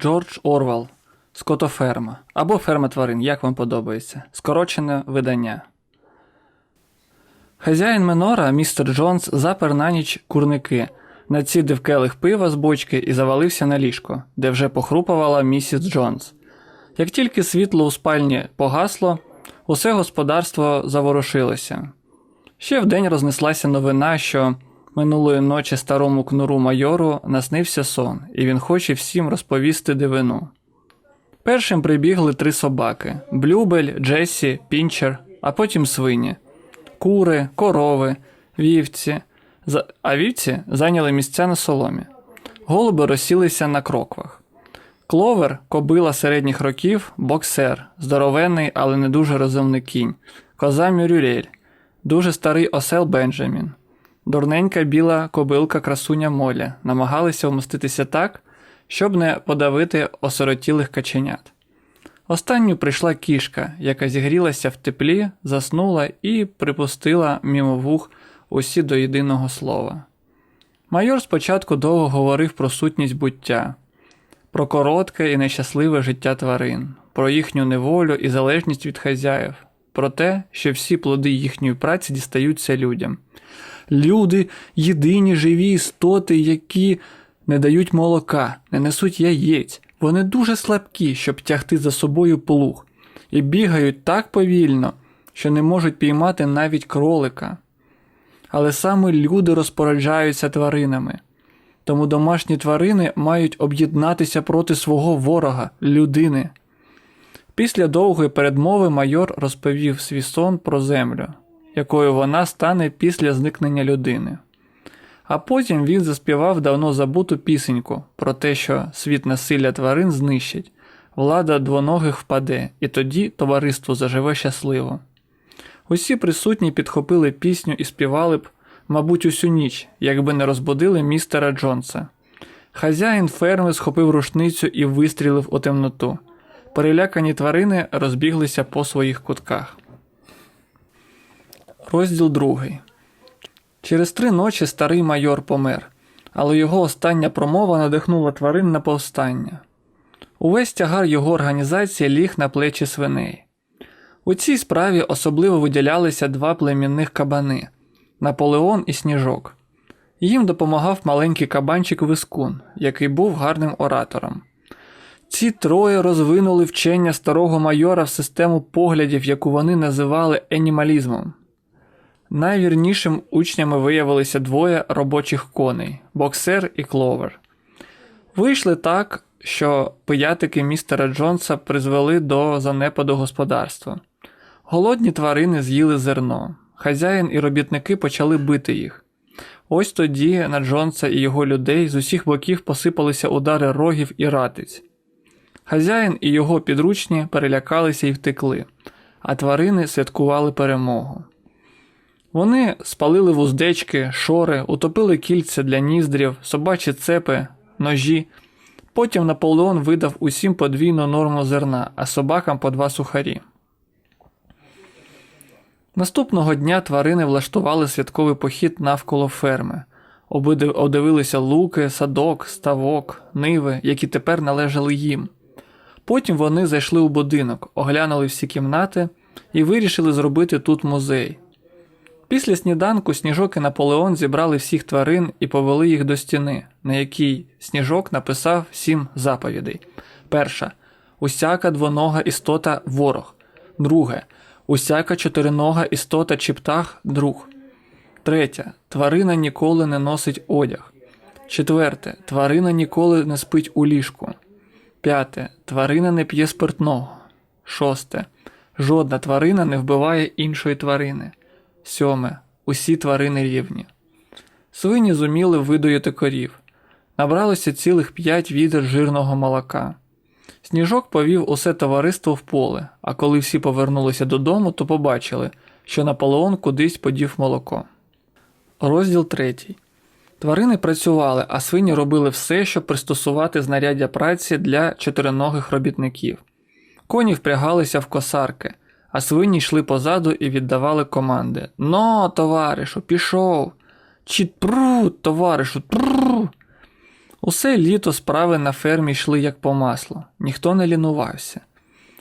Джордж Орвал. Скотоферма. Або ферма тварин, як вам подобається. Скорочене видання. Хазяїн Менора, містер Джонс, запер на ніч курники, націдив келих пива з бочки і завалився на ліжко, де вже похрупувала місіс Джонс. Як тільки світло у спальні погасло, усе господарство заворушилося. Ще вдень рознеслася новина, що минулої ночі старому кнуру майору наснився сон, і він хоче всім розповісти дивину. Першим прибігли три собаки: Блюбель, Джесі, Пінчер, а потім свині, кури, корови, вівці. А вівці зайняли місця на соломі. Голуби розсілися на кроквах. Кловер, кобила середніх років, боксер, здоровенний, але не дуже розумний кінь, коза Мюрюрель, дуже старий осел Бенджамін, дурненька біла кобилка красуня Моля намагалися вмоститися так, щоб не подавити осиротілих каченят. Останню прийшла кішка, яка зігрілася в теплі, заснула і припустила мімо вух усі до єдиного слова. Майор спочатку довго говорив про сутність буття, про коротке і нещасливе життя тварин, про їхню неволю і залежність від хазяїв, про те, що всі плоди їхньої праці дістаються людям. Люди єдині живі істоти, які не дають молока, не несуть яєць. Вони дуже слабкі, щоб тягти за собою плуг, і бігають так повільно, що не можуть піймати навіть кролика. Але саме люди розпоряджаються тваринами. Тому домашні тварини мають об'єднатися проти свого ворога, людини. Після довгої передмови майор розповів свій сон про землю, якою вона стане після зникнення людини. А потім він заспівав давно забуту пісеньку про те, що світ насилля тварин знищить, влада двоногих впаде, і тоді товариство заживе щасливо. Усі присутні підхопили пісню і співали б, мабуть, усю ніч, якби не розбудили містера Джонса. Хазяїн ферми схопив рушницю і вистрілив у темноту. Перелякані тварини розбіглися по своїх кутках. Розділ другий. Через три ночі старий майор помер, але його остання промова надихнула тварин на повстання. Увесь тягар його організації ліг на плечі свиней. У цій справі особливо виділялися два племінних кабани Наполеон і Сніжок. Їм допомагав маленький кабанчик Вискун, який був гарним оратором. Ці троє розвинули вчення старого майора в систему поглядів, яку вони називали енімалізмом. Найвірнішим учнями виявилися двоє робочих коней боксер і кловер. Вийшли так, що пиятики містера Джонса призвели до занепаду господарства. Голодні тварини з'їли зерно. Хазяїн і робітники почали бити їх. Ось тоді на Джонса і його людей з усіх боків посипалися удари рогів і ратиць. Хазяїн і його підручні перелякалися і втекли, а тварини святкували перемогу. Вони спалили вуздечки, шори, утопили кільця для ніздрів, собачі цепи, ножі. Потім Наполеон видав усім подвійну норму зерна, а собакам по два сухарі. Наступного дня тварини влаштували святковий похід навколо ферми, одивилися луки, садок, ставок, ниви, які тепер належали їм. Потім вони зайшли у будинок, оглянули всі кімнати і вирішили зробити тут музей. Після сніданку Сніжок і Наполеон зібрали всіх тварин і повели їх до стіни, на якій Сніжок написав сім заповідей. Перша усяка двонога істота ворог. Друге усяка чотиринога істота чи птах друг. Третя тварина ніколи не носить одяг. Четверте тварина ніколи не спить у ліжку. П'яте тварина не п'є спиртного. Шосте жодна тварина не вбиває іншої тварини. Сьоме. Усі тварини рівні. Свині зуміли видоїти корів. Набралося цілих п'ять відер жирного молока. Сніжок повів усе товариство в поле, а коли всі повернулися додому, то побачили, що Наполеон кудись подів молоко. Розділ третій. Тварини працювали, а свині робили все, щоб пристосувати знаряддя праці для чотириногих робітників. Коні впрягалися в косарки, а свині йшли позаду і віддавали команди: Но, товаришу, пішов! Чи пру, товаришу, пру. Усе літо справи на фермі йшли як по маслу, ніхто не лінувався.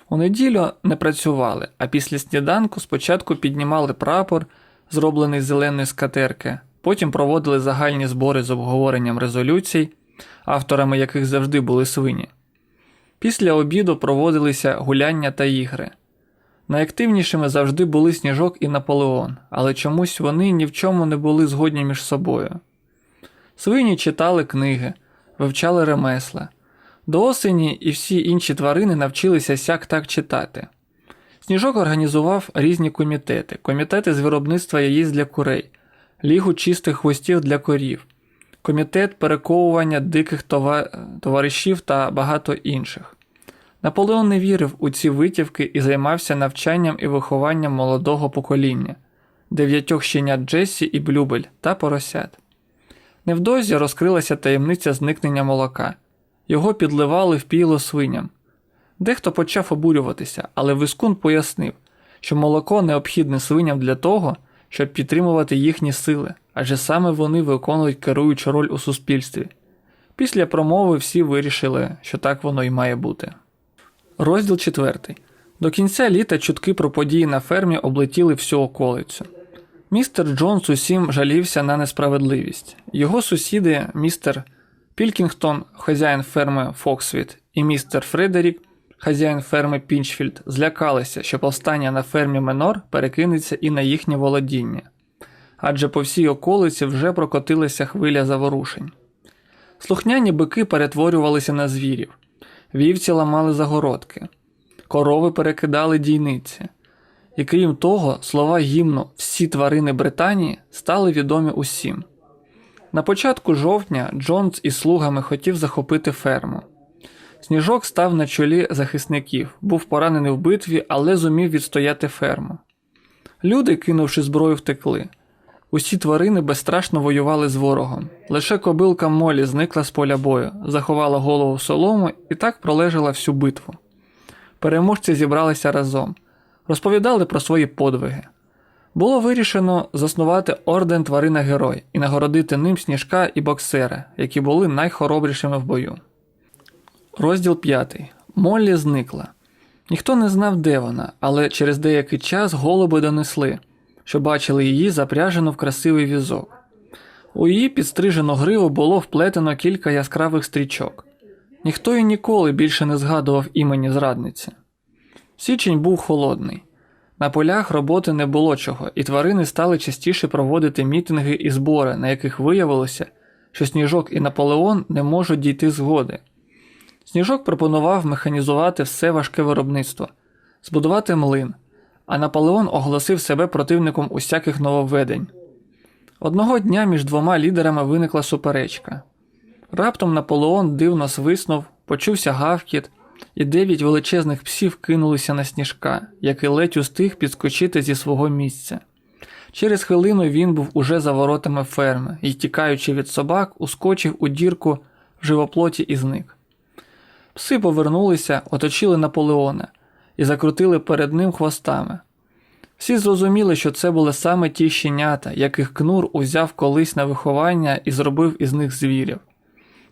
У неділю не працювали, а після сніданку спочатку піднімали прапор, зроблений з зеленої скатерки, потім проводили загальні збори з обговоренням резолюцій, авторами яких завжди були свині. Після обіду проводилися гуляння та ігри. Найактивнішими завжди були Сніжок і Наполеон, але чомусь вони ні в чому не були згодні між собою. Свині читали книги, вивчали ремесла. До осені і всі інші тварини навчилися сяк так читати. Сніжок організував різні комітети: комітети з виробництва яєць для курей, лігу чистих хвостів для корів, комітет перековування диких товаришів та багато інших. Наполеон не вірив у ці витівки і займався навчанням і вихованням молодого покоління, дев'ятьох щенят Джесі і Блюбель та поросят. Невдовзі розкрилася таємниця зникнення молока. Його підливали в піло свиням. Дехто почав обурюватися, але Вискун пояснив, що молоко необхідне свиням для того, щоб підтримувати їхні сили, адже саме вони виконують керуючу роль у суспільстві. Після промови всі вирішили, що так воно і має бути. Розділ 4. До кінця літа чутки про події на фермі облетіли всю околицю. Містер Джонс усім жалівся на несправедливість. Його сусіди, містер Пілкінгтон, хазяїн ферми Фоксвіт, і містер Фредерік, хазяїн ферми Пінчфілд, злякалися, що повстання на фермі Менор перекинеться і на їхнє володіння, адже по всій околиці вже прокотилася хвиля заворушень. Слухняні бики перетворювалися на звірів, вівці ламали загородки, корови перекидали дійниці. І крім того, слова гімну Всі тварини Британії стали відомі усім. На початку жовтня Джонс із слугами хотів захопити ферму. Сніжок став на чолі захисників, був поранений в битві, але зумів відстояти ферму. Люди, кинувши зброю, втекли. Усі тварини безстрашно воювали з ворогом. Лише кобилка Молі зникла з поля бою, заховала голову в солому і так пролежала всю битву. Переможці зібралися разом, розповідали про свої подвиги. Було вирішено заснувати орден тварина герой і нагородити ним сніжка і боксера, які були найхоробрішими в бою. Розділ 5. Моллі зникла. Ніхто не знав, де вона, але через деякий час голуби донесли, що бачили її запряжену в красивий візок. У її підстрижену гриву було вплетено кілька яскравих стрічок. Ніхто і ніколи більше не згадував імені зрадниці. Січень був холодний. На полях роботи не було чого, і тварини стали частіше проводити мітинги і збори, на яких виявилося, що Сніжок і Наполеон не можуть дійти згоди. Сніжок пропонував механізувати все важке виробництво, збудувати млин, а Наполеон оголосив себе противником усяких нововведень. Одного дня між двома лідерами виникла суперечка. Раптом Наполеон дивно свиснув, почувся гавкіт, і дев'ять величезних псів кинулися на сніжка, який ледь устиг підскочити зі свого місця. Через хвилину він був уже за воротами ферми і, тікаючи від собак, ускочив у дірку в живоплоті і зник. Пси повернулися, оточили Наполеона і закрутили перед ним хвостами. Всі зрозуміли, що це були саме ті щенята, яких кнур узяв колись на виховання і зробив із них звірів.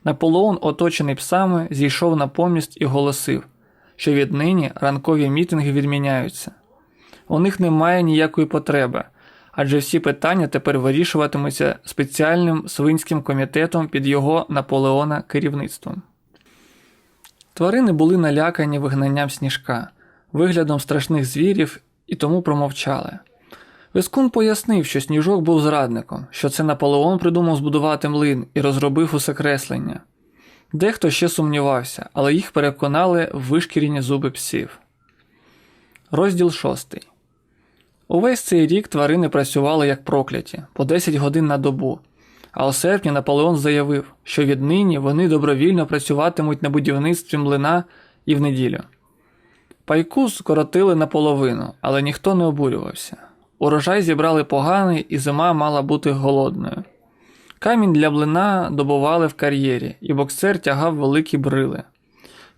Наполеон, оточений псами, зійшов на поміст і голосив, що віднині ранкові мітинги відміняються. У них немає ніякої потреби, адже всі питання тепер вирішуватимуться спеціальним свинським комітетом під його Наполеона керівництвом. Тварини були налякані вигнанням сніжка, виглядом страшних звірів і тому промовчали. Вискун пояснив, що сніжок був зрадником, що це Наполеон придумав збудувати млин і розробив усе креслення. Дехто ще сумнівався, але їх переконали вишкірені зуби псів. Розділ 6. Увесь цей рік тварини працювали як прокляті по 10 годин на добу, а у серпні Наполеон заявив, що віднині вони добровільно працюватимуть на будівництві млина і в неділю. Пайку скоротили наполовину, але ніхто не обурювався. Урожай зібрали поганий, і зима мала бути голодною. Камінь для млина добували в кар'єрі, і боксер тягав великі брили.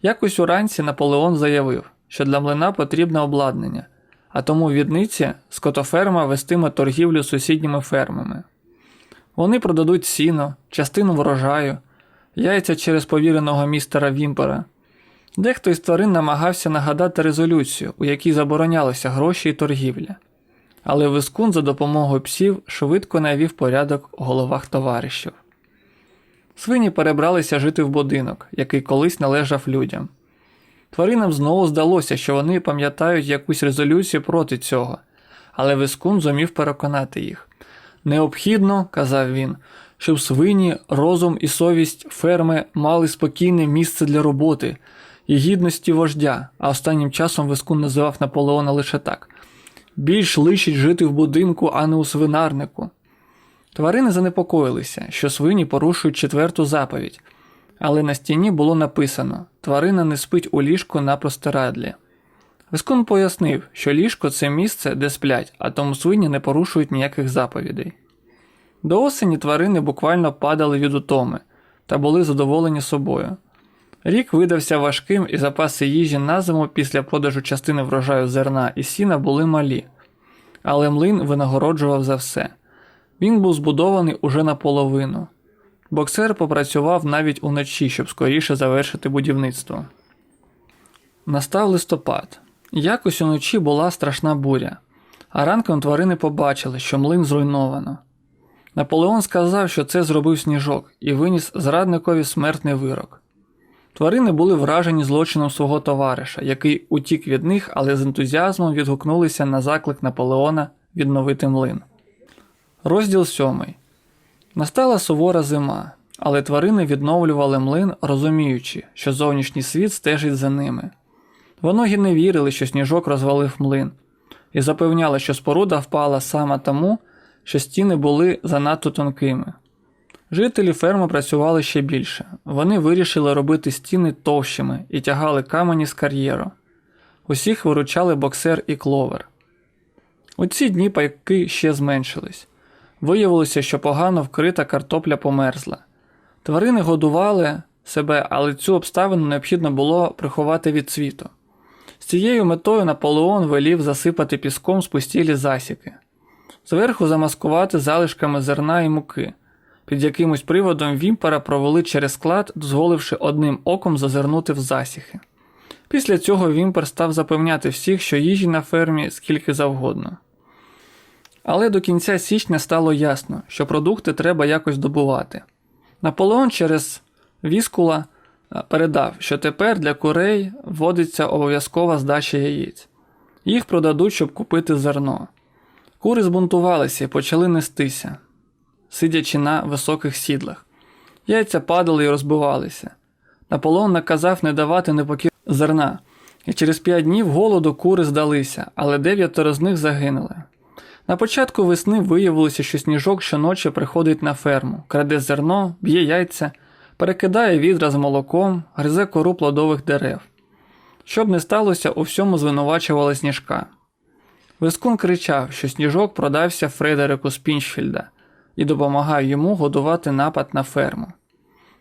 Якось уранці Наполеон заявив, що для млина потрібне обладнання, а тому відниці скотоферма вестиме торгівлю з сусідніми фермами. Вони продадуть сіно, частину врожаю, яйця через повіреного містера Вімпера. Дехто із тварин намагався нагадати резолюцію, у якій заборонялися гроші і торгівля. Але Вискун за допомогою псів швидко навів порядок у головах товаришів. Свині перебралися жити в будинок, який колись належав людям. Тваринам знову здалося, що вони пам'ятають якусь резолюцію проти цього, але Вискун зумів переконати їх. Необхідно, казав він, щоб свині, розум і совість ферми мали спокійне місце для роботи і гідності вождя, а останнім часом Вискун називав Наполеона лише так: більш личить жити в будинку, а не у свинарнику. Тварини занепокоїлися, що свині порушують четверту заповідь, але на стіні було написано: тварина не спить у ліжку на простирадлі. Вискун пояснив, що ліжко це місце, де сплять, а тому свині не порушують ніяких заповідей. До осені тварини буквально падали від утоми та були задоволені собою. Рік видався важким, і запаси їжі на зиму після продажу частини врожаю зерна і сіна були малі, але млин винагороджував за все. Він був збудований уже наполовину. Боксер попрацював навіть уночі, щоб скоріше завершити будівництво. Настав листопад. Якось уночі була страшна буря, а ранком тварини побачили, що млин зруйновано. Наполеон сказав, що це зробив сніжок і виніс зрадникові смертний вирок. Тварини були вражені злочином свого товариша, який утік від них, але з ентузіазмом відгукнулися на заклик Наполеона відновити млин. Розділ 7. Настала сувора зима, але тварини відновлювали млин, розуміючи, що зовнішній світ стежить за ними. Воногі не вірили, що сніжок розвалив млин, і запевняли, що споруда впала саме тому, що стіни були занадто тонкими. Жителі ферми працювали ще більше. Вони вирішили робити стіни товщими і тягали камені з кар'єру. Усіх виручали боксер і кловер. У ці дні пайки ще зменшились. Виявилося, що погано вкрита картопля померзла. Тварини годували себе, але цю обставину необхідно було приховати від світу. З цією метою Наполеон велів засипати піском спустілі засіки, зверху замаскувати залишками зерна і муки. Під якимось приводом вімпера провели через склад, дозволивши одним оком зазирнути в засіхи. Після цього Вімпер став запевняти всіх, що їжі на фермі скільки завгодно. Але до кінця січня стало ясно, що продукти треба якось добувати. Наполеон через Віскула е, передав, що тепер для курей вводиться обов'язкова здача яєць. Їх продадуть, щоб купити зерно. Кури збунтувалися і почали нестися, сидячи на високих сідлах. Яйця падали і розбивалися. Наполеон наказав не давати непокір зерна, і через п'ять днів голоду кури здалися, але дев'ятеро з них загинули. На початку весни виявилося, що сніжок щоночі приходить на ферму, краде зерно, б'є яйця, перекидає відра з молоком, гризе кору плодових дерев. Щоб не сталося, у всьому звинувачували сніжка. Вискун кричав, що сніжок продався Фредерику Спіншфільда і допомагав йому годувати напад на ферму.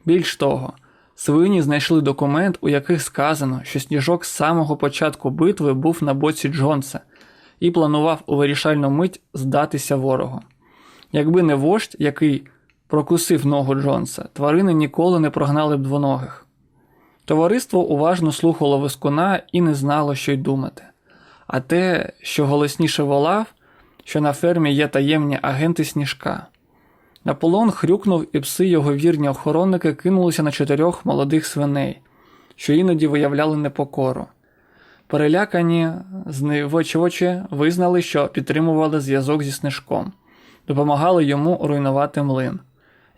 Більш того, свині знайшли документ, у яких сказано, що сніжок з самого початку битви був на боці Джонса і планував у вирішальну мить здатися ворогу. Якби не вождь, який прокусив ногу Джонса, тварини ніколи не прогнали б двоногих. Товариство уважно слухало вискуна і не знало, що й думати. А те, що голосніше волав, що на фермі є таємні агенти сніжка. Наполеон хрюкнув, і пси його вірні охоронники кинулися на чотирьох молодих свиней, що іноді виявляли непокору. Перелякані, зневочувачі визнали, що підтримували зв'язок зі Снежком, допомагали йому руйнувати млин.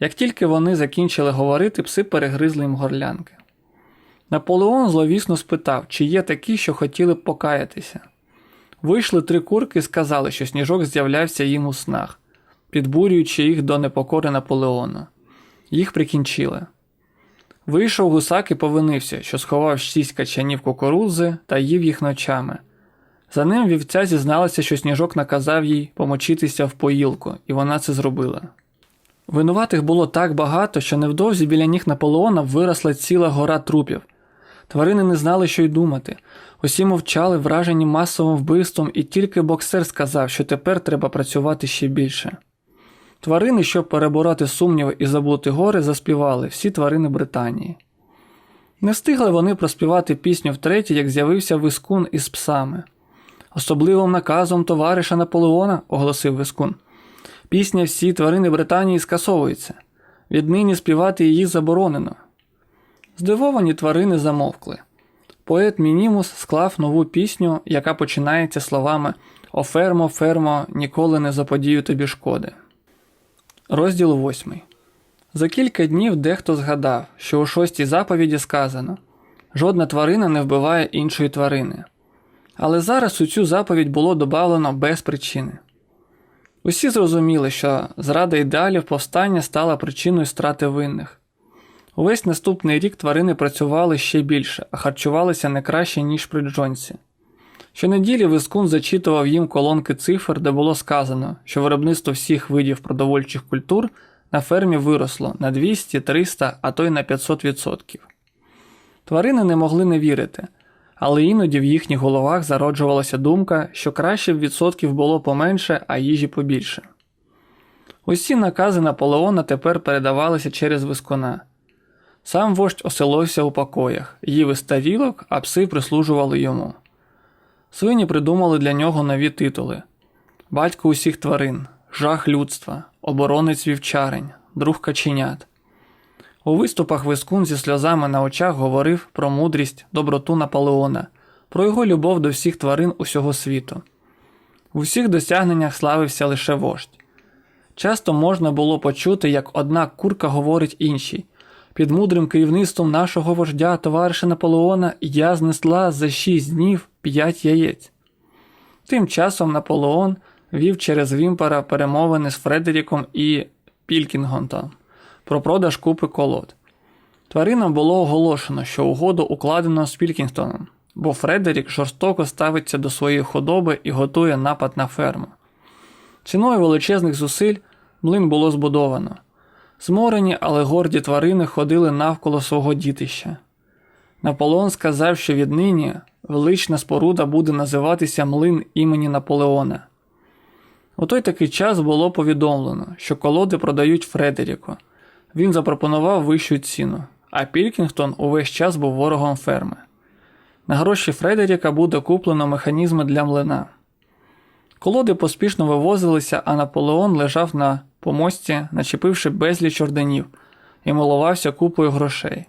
Як тільки вони закінчили говорити, пси перегризли їм горлянки. Наполеон зловісно спитав, чи є такі, що хотіли б покаятися. Вийшли три курки і сказали, що сніжок з'являвся їм у снах, підбурюючи їх до непокори Наполеона. Їх прикінчили. Вийшов гусак і повинився, що сховав шість качанів кукурудзи та їв їх ночами. За ним вівця зізналася, що сніжок наказав їй помочитися в поїлку, і вона це зробила. Винуватих було так багато, що невдовзі біля ніг Наполеона виросла ціла гора трупів. Тварини не знали, що й думати. Усі мовчали, вражені масовим вбивством, і тільки боксер сказав, що тепер треба працювати ще більше. Тварини, щоб перебороти сумніви і забути гори, заспівали всі тварини Британії. Не встигли вони проспівати пісню втретє, як з'явився вискун із псами. Особливим наказом товариша Наполеона, оголосив вискун. Пісня всі тварини Британії скасовується. Віднині співати її заборонено. Здивовані тварини замовкли. Поет Мінімус склав нову пісню, яка починається словами О фермо, фермо, ніколи не заподію тобі шкоди. Розділ 8. За кілька днів дехто згадав, що у шостій заповіді сказано жодна тварина не вбиває іншої тварини. Але зараз у цю заповідь було додано без причини. Усі зрозуміли, що зрада ідеалів повстання стала причиною страти винних. Увесь наступний рік тварини працювали ще більше, а харчувалися не краще, ніж при Джонсі. Щонеділі Вискун зачитував їм колонки цифр, де було сказано, що виробництво всіх видів продовольчих культур на фермі виросло на 200, 300, а то й на 500%. Тварини не могли не вірити, але іноді в їхніх головах зароджувалася думка, що краще б відсотків було поменше, а їжі побільше. Усі накази Наполеона тепер передавалися через вискона. Сам вождь оселився у покоях, їв із тарілок, а пси прислужували йому. Свині придумали для нього нові титули: Батько усіх тварин, жах людства, оборонець вівчарень, друг каченят. У виступах Вискун зі сльозами на очах говорив про мудрість, доброту Наполеона, про його любов до всіх тварин усього світу. У всіх досягненнях славився лише вождь. Часто можна було почути, як одна курка говорить іншій. Під мудрим керівництвом нашого вождя, товариша Наполеона, я знесла за шість днів п'ять яєць. Тим часом Наполеон вів через Вімпера перемовини з Фредеріком і Пількінгонтом про продаж купи колод. Тваринам було оголошено, що угоду укладено з Пілкінгтоном, бо Фредерік жорстоко ставиться до своєї худоби і готує напад на ферму. Ціною величезних зусиль млин було збудовано. Зморені, але горді тварини ходили навколо свого дітища. Наполеон сказав, що віднині велична споруда буде називатися млин імені Наполеона. У той такий час було повідомлено, що колоди продають Фредеріку. Він запропонував вищу ціну, а Пілкінгтон увесь час був ворогом ферми. На гроші Фредеріка буде куплено механізми для млина. Колоди поспішно вивозилися, а Наполеон лежав на помості, начепивши безліч орденів, і милувався купою грошей.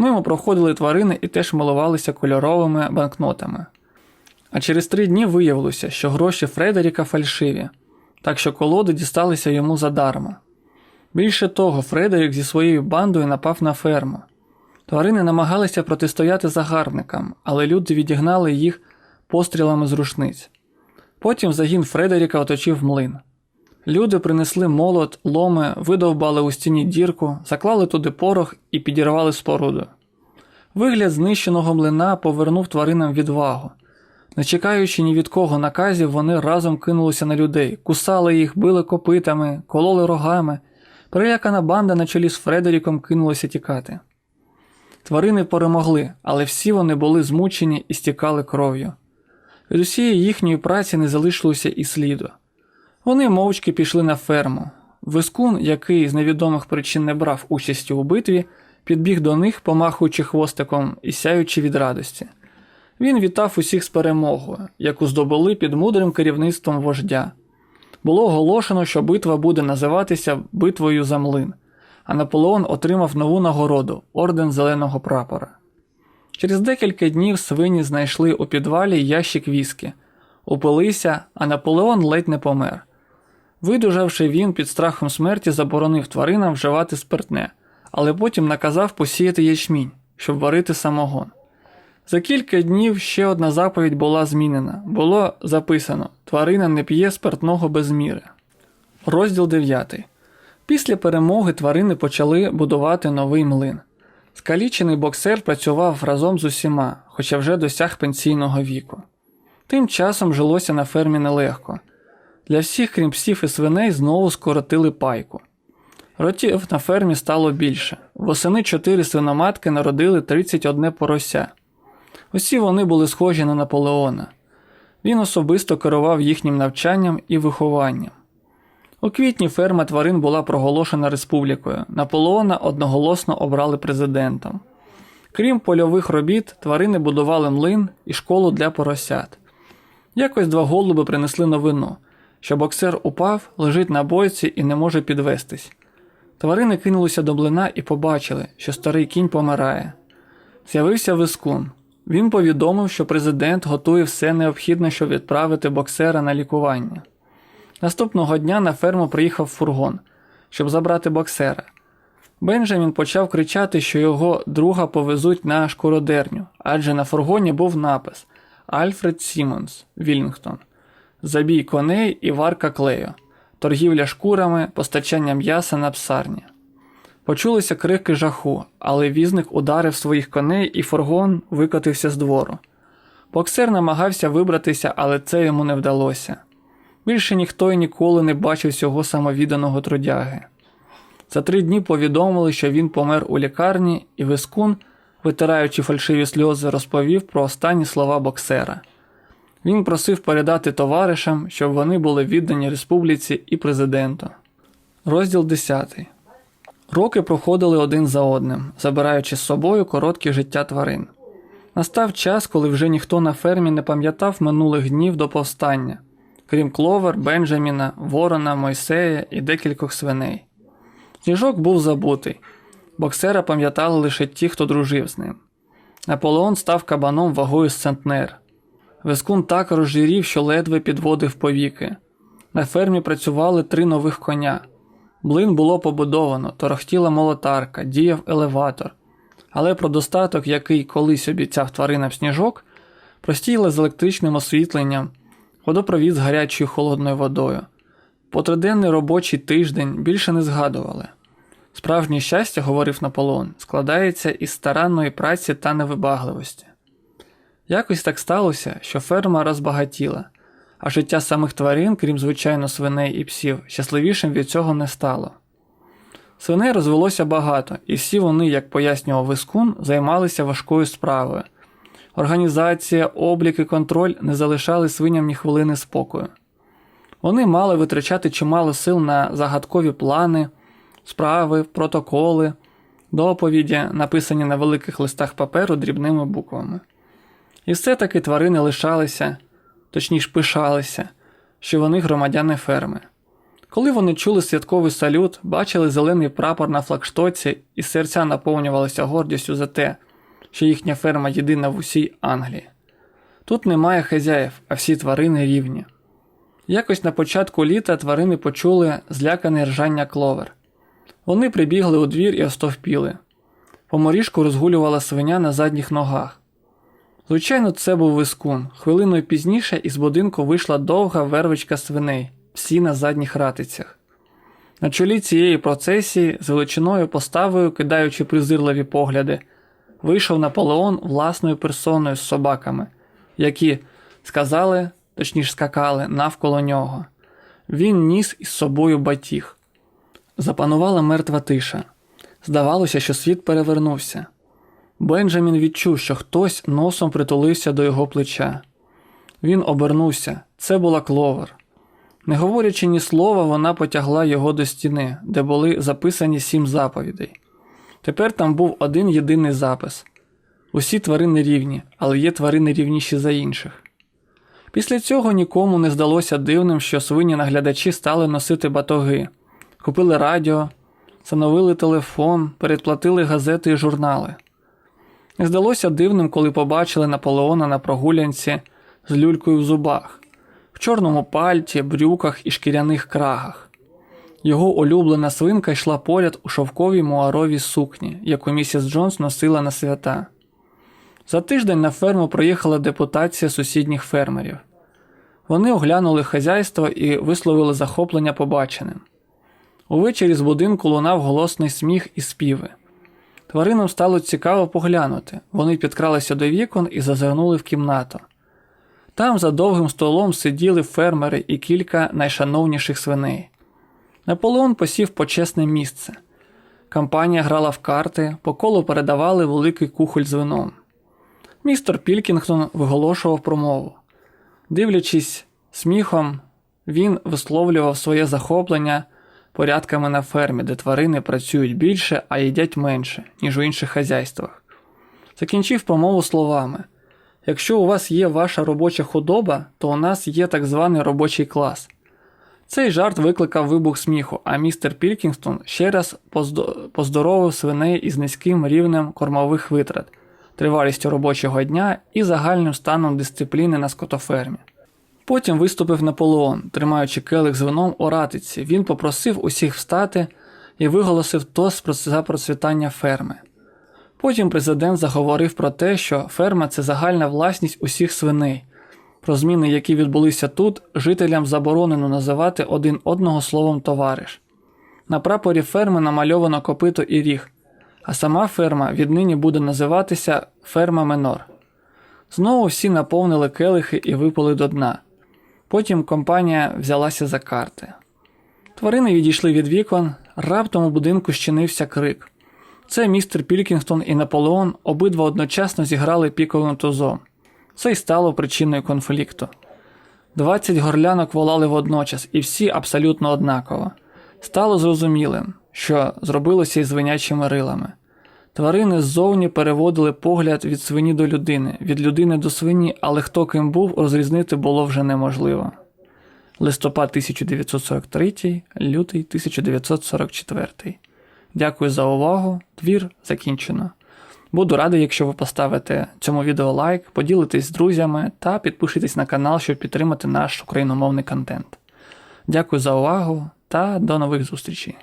Мимо проходили тварини і теж милувалися кольоровими банкнотами. А через три дні виявилося, що гроші Фредеріка фальшиві, так що колоди дісталися йому задарма. Більше того, Фредерік зі своєю бандою напав на ферму. Тварини намагалися протистояти загарбникам, але люди відігнали їх пострілами з рушниць. Потім загін Фредеріка оточив млин. Люди принесли молот, ломи, видовбали у стіні дірку, заклали туди порох і підірвали споруду. Вигляд знищеного млина повернув тваринам відвагу. Не чекаючи ні від кого наказів, вони разом кинулися на людей, кусали їх, били копитами, кололи рогами. Перелякана банда на чолі з Фредеріком кинулася тікати. Тварини перемогли, але всі вони були змучені і стікали кров'ю. Від усієї їхньої праці не залишилося і сліду. Вони мовчки пішли на ферму. Вискун, який з невідомих причин не брав участі у битві, підбіг до них, помахуючи хвостиком і сяючи від радості. Він вітав усіх з перемогою, яку здобули під мудрим керівництвом вождя. Було оголошено, що битва буде називатися Битвою за млин, а Наполеон отримав нову нагороду орден Зеленого прапора. Через декілька днів свині знайшли у підвалі ящик віскі, упилися, а Наполеон ледь не помер. Видужавши, він під страхом смерті заборонив тваринам вживати спиртне, але потім наказав посіяти ячмінь, щоб варити самогон. За кілька днів ще одна заповідь була змінена. Було записано: тварина не п'є спиртного без міри. Розділ 9. Після перемоги тварини почали будувати новий млин. Скалічений боксер працював разом з усіма, хоча вже досяг пенсійного віку. Тим часом жилося на фермі нелегко. Для всіх, крім псів і свиней, знову скоротили пайку. Ротів на фермі стало більше. Восени чотири свиноматки народили 31 порося. Усі вони були схожі на Наполеона. Він особисто керував їхнім навчанням і вихованням. У квітні ферма тварин була проголошена республікою. Наполеона одноголосно обрали президентом. Крім польових робіт, тварини будували млин і школу для поросят. Якось два голуби принесли новину, що боксер упав, лежить на бойці і не може підвестись. Тварини кинулися до млина і побачили, що старий кінь помирає. З'явився вискун. Він повідомив, що президент готує все необхідне, щоб відправити боксера на лікування. Наступного дня на ферму приїхав фургон, щоб забрати боксера. Бенджамін почав кричати, що його друга повезуть на шкуродерню, адже на фургоні був напис Альфред Сімонс, Вільнгтон, забій коней і варка клею, торгівля шкурами, постачання м'яса на псарні. Почулися крики жаху, але візник ударив своїх коней і фургон викотився з двору. Боксер намагався вибратися, але це йому не вдалося. Більше ніхто і ніколи не бачив цього самовідданого трудяги. За три дні повідомили, що він помер у лікарні, і Вискун, витираючи фальшиві сльози, розповів про останні слова боксера. Він просив передати товаришам, щоб вони були віддані республіці і президенту. Розділ 10. Роки проходили один за одним, забираючи з собою короткі життя тварин. Настав час, коли вже ніхто на фермі не пам'ятав минулих днів до повстання, крім Кловер, Бенджаміна, Ворона, Мойсея і декількох свиней. Сніжок був забутий, боксера пам'ятали лише ті, хто дружив з ним. Наполеон став кабаном вагою з центнер. Вескун так розжирів, що ледве підводив повіки. На фермі працювали три нових коня. Блин було побудовано, торохтіла молотарка, діяв елеватор. Але про достаток, який колись обіцяв тваринам сніжок, простіли з електричним освітленням, водопровід з гарячою холодною водою. По триденний робочий тиждень більше не згадували. Справжнє щастя, говорив Наполеон, складається із старанної праці та невибагливості. Якось так сталося, що ферма розбагатіла, а життя самих тварин, крім звичайно свиней і псів, щасливішим від цього не стало. Свиней розвелося багато, і всі вони, як пояснював Вискун, займалися важкою справою. Організація, облік і контроль не залишали свиням ні хвилини спокою. Вони мали витрачати чимало сил на загадкові плани, справи, протоколи, доповіді, написані на великих листах паперу дрібними буквами. І все таки тварини лишалися, точніше пишалися, що вони громадяни ферми. Коли вони чули святковий салют, бачили зелений прапор на флагштоці, і серця наповнювалися гордістю за те, що їхня ферма єдина в усій Англії. Тут немає хазяїв, а всі тварини рівні. Якось на початку літа тварини почули злякане ржання кловер. Вони прибігли у двір і остовпіли. По моріжку розгулювала свиня на задніх ногах. Звичайно, це був вискун. Хвилиною пізніше із будинку вийшла довга вервичка свиней, всі на задніх ратицях. На чолі цієї процесії, з величиною поставою, кидаючи презирливі погляди, вийшов Наполеон власною персоною з собаками, які сказали, точніше скакали, навколо нього. Він ніс із собою батіг. Запанувала мертва тиша. Здавалося, що світ перевернувся. Бенджамін відчув, що хтось носом притулився до його плеча. Він обернувся, це була кловер. Не говорячи ні слова, вона потягла його до стіни, де були записані сім заповідей. Тепер там був один єдиний запис: усі тварини рівні, але є тварини рівніші за інших. Після цього нікому не здалося дивним, що свині наглядачі стали носити батоги, купили радіо, встановили телефон, передплатили газети і журнали. Не здалося дивним, коли побачили Наполеона на прогулянці з люлькою в зубах, в чорному пальті, брюках і шкіряних крагах. Його улюблена свинка йшла поряд у шовковій муаровій сукні, яку місіс Джонс носила на свята. За тиждень на ферму приїхала депутація сусідніх фермерів. Вони оглянули хазяйство і висловили захоплення побаченим. Увечері з будинку лунав голосний сміх і співи. Тваринам стало цікаво поглянути. Вони підкралися до вікон і зазирнули в кімнату. Там за довгим столом сиділи фермери і кілька найшановніших свиней. Наполеон посів почесне місце. Компанія грала в карти, по колу передавали великий кухоль з вином. Містер Пілкінгтон виголошував промову. Дивлячись сміхом Він висловлював своє захоплення порядками на фермі, де тварини працюють більше, а їдять менше, ніж у інших хазяйствах. Закінчив промову словами: Якщо у вас є ваша робоча худоба, то у нас є так званий робочий клас. Цей жарт викликав вибух сміху, а містер Пілкінгстон ще раз поздоровив свиней із низьким рівнем кормових витрат, тривалістю робочого дня і загальним станом дисципліни на скотофермі. Потім виступив Наполеон, тримаючи келих з вином у ратиці. Він попросив усіх встати і виголосив тост за процвітання ферми. Потім президент заговорив про те, що ферма це загальна власність усіх свиней. Про зміни, які відбулися тут, жителям заборонено називати один одного словом товариш. На прапорі ферми намальовано копито і ріг, а сама ферма віднині буде називатися Ферма Менор. Знову всі наповнили келихи і випили до дна. Потім компанія взялася за карти. Тварини відійшли від вікон, раптом у будинку щинився крик. Це містер Пілкінгтон і Наполеон обидва одночасно зіграли піковим тузом. Це й стало причиною конфлікту. Двадцять горлянок волали водночас, і всі абсолютно однаково. Стало зрозумілим, що зробилося із звинячими рилами. Тварини ззовні переводили погляд від свині до людини, від людини до свині, але хто ким був, розрізнити було вже неможливо. Листопад 1943, лютий 1944. Дякую за увагу. Твір закінчено. Буду радий, якщо ви поставите цьому відео лайк, поділитесь з друзями та підпишитесь на канал, щоб підтримати наш україномовний контент. Дякую за увагу та до нових зустрічей!